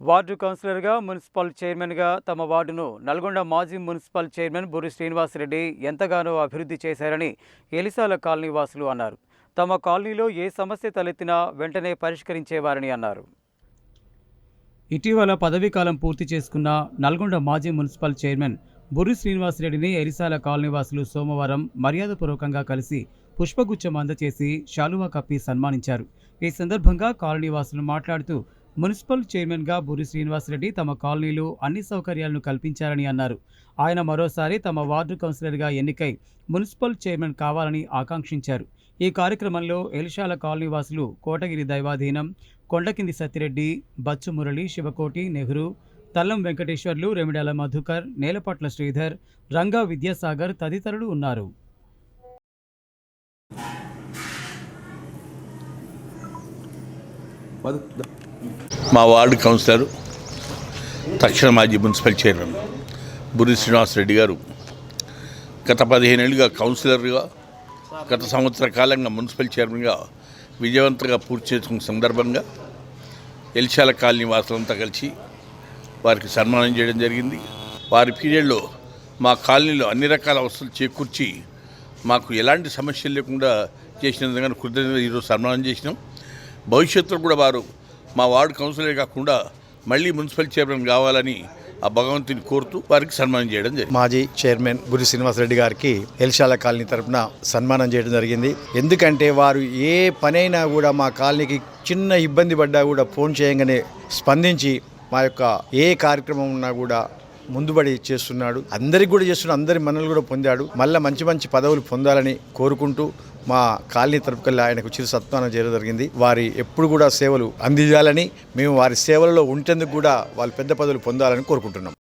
Ward కౌన్సిలర్గా municipal చైర్మన్గా తమ వార్డును నల్గొండ మాజీ మున్సిపల్ చైర్మన్ బుర్రి శ్రీనివాసరెడ్డి ఎంతగానో అభివృద్ధి చేశారని ఎలిసాల కాలనీ వాసులు అన్నారు. తమ కాలనీలో ఏ సమస్య తలెత్తినా వెంటనే పరిష్కరించేవారని అన్నారు. ఇటీవల పదవీకాలం పూర్తి చేసుకున్న నల్గొండ మాజీ మున్సిపల్ చైర్మన్ బుర్రి శ్రీనివాసరెడ్డిని ఎరిసాల కాలనీ వాసులు సోమవారం మర్యాదపూర్వకంగా కలిసి పుష్పగుచ్చం అందచేసి శాలువా కప్పి సన్మానించారు. ఈ సందర్భంగా కాలనీ వాసులు మాట్లాడుతూ మున్సిపల్ చైర్మన్గా బూరి శ్రీనివాసరెడ్డి తమ కాలనీలు అన్ని సౌకర్యాలను కల్పించారని అన్నారు. ఆయన మరోసారి తమ వార్డు కౌన్సిలర్గా ఎన్నికై మున్సిపల్ చైర్మన్ కావాలని ఆకాంక్షించారు. ఈ కార్యక్రమంలో ఎలిశాల కాలనీ వాసులు కోటగిరి దైవాధీనం కొండకింది సత్తిరెడ్డి బచ్చు మురళి శివకోటి నెహ్రూ తల్లం వెంకటేశ్వర్లు రెమిడాల మధుకర్ నేలపట్ల శ్రీధర్ రంగా విద్యాసాగర్ తదితరులు ఉన్నారు. మా వార్డు కౌన్సిలర్ తక్షణ మాజీ మున్సిపల్ చైర్మన్ బుర్రి శ్రీనివాసరెడ్డి గారు. గత పదిహేనేళ్ళుగా కౌన్సిలర్గా గత సంవత్సర కాలంగా మున్సిపల్ చైర్మన్గా విజయవంతంగా పూర్తి చేసుకున్న సందర్భంగా ఎల్శాల కాలనీ వాసులంతా కలిసి వారికి సన్మానం చేయడం జరిగింది. వారి పీరియడ్లో మా కాలనీలో అన్ని రకాల వసతులు చేకూర్చి మాకు ఎలాంటి సమస్యలు లేకుండా చేసిన విధంగా కృతజ్ఞత ఈరోజు సన్మానం చేసినాం. భవిష్యత్తులో కూడా వారు మా వార్డు కౌన్సిలర్ కాకుండా మళ్ళీ మున్సిపల్ చైర్మన్ కావాలని ఆ భగవంతుని కోరుతూ వారికి సన్మానం చేయడం జరిగింది. మాజీ చైర్మన్ గురి శ్రీనివాసరెడ్డి గారికి ఎల్శాల కాలనీ తరపున సన్మానం చేయడం జరిగింది. ఎందుకంటే వారు ఏ పనైనా కూడా మా కాలనీకి చిన్న ఇబ్బంది పడ్డా కూడా ఫోన్ చేయగానే స్పందించి మా యొక్క ఏ కార్యక్రమం ఉన్నా కూడా ముందుబడి చేస్తున్నాడు. అందరికి కూడా చేస్తున్నాడు అందరి మనల్ని కూడా పొందాడు. మళ్ళీ మంచి మంచి పదవులు పొందాలని కోరుకుంటూ మా కాలనీ తరపుకల్లా ఆయనకు చిరు సత్మానం చేయడం జరిగింది. వారి ఎప్పుడు కూడా సేవలు అందించాలని మేము వారి సేవలలో ఉంటేందుకు కూడా వాళ్ళు పెద్ద పదవులు పొందాలని కోరుకుంటున్నాం.